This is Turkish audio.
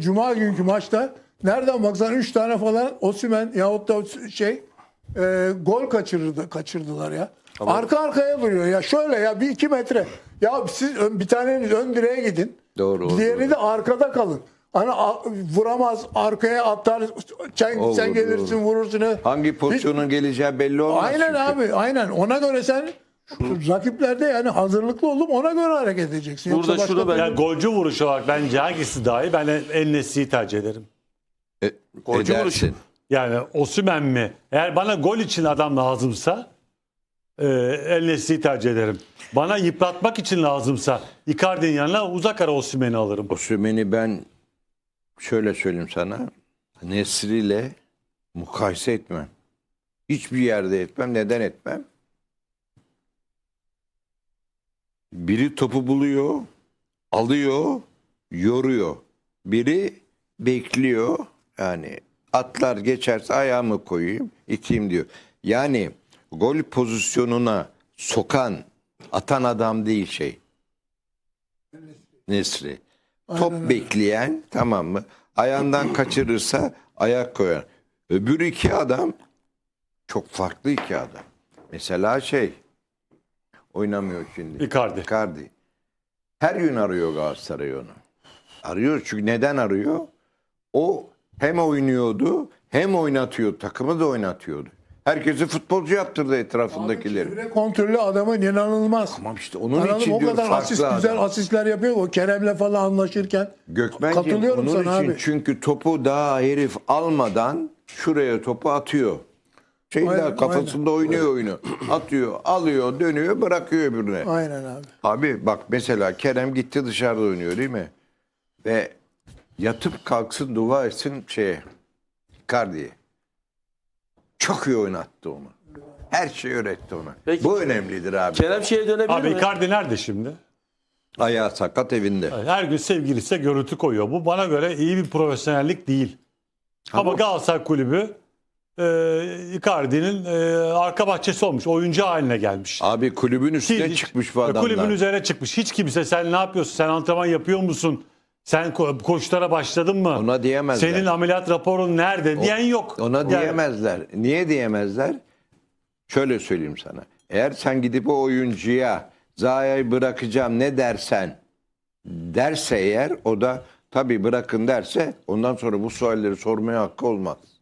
Cuma günkü maçta nereden baksan 3 tane falan Osimhen yahut da şey e, gol kaçırdı, kaçırdılar ya. Arka arkaya duruyor ya şöyle ya bir iki metre. Ya siz ön- bir taneniz ön direğe gidin. Doğru, Diğeri doğru. de arkada kalın. Hani vuramaz arkaya atar sen, Olur, sen gelirsin doğru. vurursun. Hangi pozisyonun geleceği belli olmaz. Aynen çünkü. abi aynen ona göre sen rakiplerde yani hazırlıklı olup ona göre hareket edeceksin. Burada Yoksa şurada başka ben- Yani golcü vuruş olarak bence hangisi daha iyi? Ben El Nesli'yi tercih ederim. E, Golcü edersin. Yani Osimhen mi? Eğer bana gol için adam lazımsa e, El Nesli'yi tercih ederim. Bana yıpratmak için lazımsa Icardi'nin yanına uzak ara Osimhen'i alırım. Osimhen'i ben şöyle söyleyeyim sana. Nesri ile mukayese etmem. Hiçbir yerde etmem. Neden etmem? Biri topu buluyor, alıyor, yoruyor. Biri bekliyor. Yani atlar geçerse ayağımı koyayım, iteyim diyor. Yani gol pozisyonuna sokan, atan adam değil şey. Nesri. Top bekleyen tamam mı? Ayağından kaçırırsa ayak koyar. Öbür iki adam çok farklı iki adam. Mesela şey oynamıyor şimdi. Icardi. Icardi. Her gün arıyor Galatasaray onu. Arıyor çünkü neden arıyor? O hem oynuyordu hem oynatıyor. Takımı da oynatıyordu. Herkesi futbolcu yaptırdı etrafındakileri. Çevre kontrolü adamın inanılmaz. Tamam işte onun Anladım, için o diyor kadar farklı asist, adam. güzel asistler yapıyor. O Kerem'le falan anlaşırken. Gökmen'cim Katılıyorum onun sana için abi. çünkü topu daha herif almadan şuraya topu atıyor. Şeyler Aynen, kafasında oynuyor oyunu. Atıyor, alıyor, dönüyor, bırakıyor öbürüne. Aynen abi. Abi bak mesela Kerem gitti dışarıda oynuyor değil mi? Ve yatıp kalksın dua etsin şeye. Icardi'ye. Çok iyi oynattı onu. Her şeyi öğretti ona. Peki. Bu önemlidir abi. Kerem şeye dönebilir Abi mi? Icardi nerede şimdi? Ayağı sakat evinde. Her gün sevgilisine görüntü koyuyor. Bu bana göre iyi bir profesyonellik değil. Ama Galatasaray Kulübü e, Icardi'nin e, arka bahçesi olmuş. Oyuncu haline gelmiş. Abi kulübün üstüne Hiç- çıkmış bu e, adamlar. Kulübün üzerine çıkmış. Hiç kimse sen ne yapıyorsun? Sen antrenman yapıyor musun? Sen ko- koşulara başladın mı? Ona diyemezler. Senin ameliyat raporun nerede? Diyen yok. Ona Yani- diyemezler. Niye diyemezler? Şöyle söyleyeyim sana. Eğer sen gidip o oyuncuya Zaha'yı bırakacağım ne dersen derse eğer o da tabii bırakın derse ondan sonra bu sualleri sormaya hakkı olmaz.